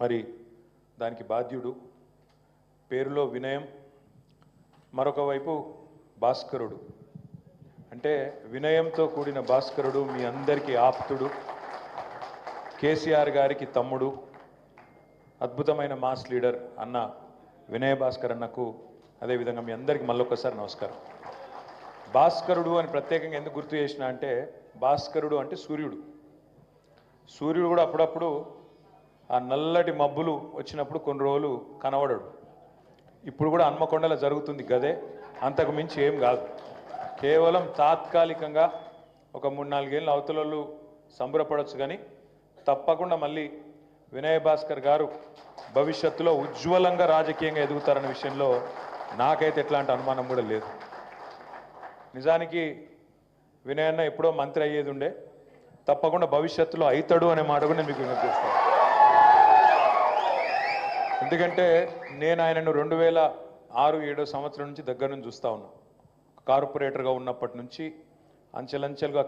మరి దానికి బాధ్యుడు. పేరులో వినయం మరొక వైపు భాస్కరుడు. అంటే వినయంతో కూడిన భాస్కరుడు మీ అందరికీ ఆప్తుడు కేసీఆర్ గారికి తమ్ముడు అద్భుతమైన మాస్ లీడర్ అన్న వినయ భాస్కర్ అన్నకు అదేవిధంగా మీ అందరికీ మళ్ళొక్కసారి నమస్కారం. భాస్కరుడు అని ప్రత్యేకంగా ఎందుకు గుర్తు చేసిన అంటే భాస్కరుడు అంటే సూర్యుడు. సూర్యుడు కూడా అప్పుడప్పుడు ఆ నల్లటి మబ్బులు వచ్చినప్పుడు కొన్ని రోజులు కనబడడు. ఇప్పుడు కూడా హన్మకొండలో జరుగుతుంది గదే అంతకు మించి ఏం కాదు. కేవలం తాత్కాలికంగా ఒక మూడు నాలుగేళ్ళు అవతలలో సంబరపడవచ్చు కానీ తప్పకుండా మళ్ళీ వినయ భాస్కర్ గారు భవిష్యత్తులో ఉజ్వలంగా రాజకీయంగా ఎదుగుతారన్న విషయంలో నాకైతే ఎట్లాంటి అనుమానం కూడా లేదు. నిజానికి వినయన్న ఎప్పుడో మంత్రి అయ్యేది ఉండే తప్పకుండా భవిష్యత్తులో అవుతాడు అనే మాట కూడా నేను మీకు వినిపిస్తాను చేస్తాను. ఎందుకంటే నేను ఆయనను రెండు వేల ఆరు ఏడో సంవత్సరం నుంచి దగ్గర నుంచి చూస్తూ ఉన్నా కార్పొరేటర్గా ఉన్నప్పటి నుంచి అంచెలంచెలుగా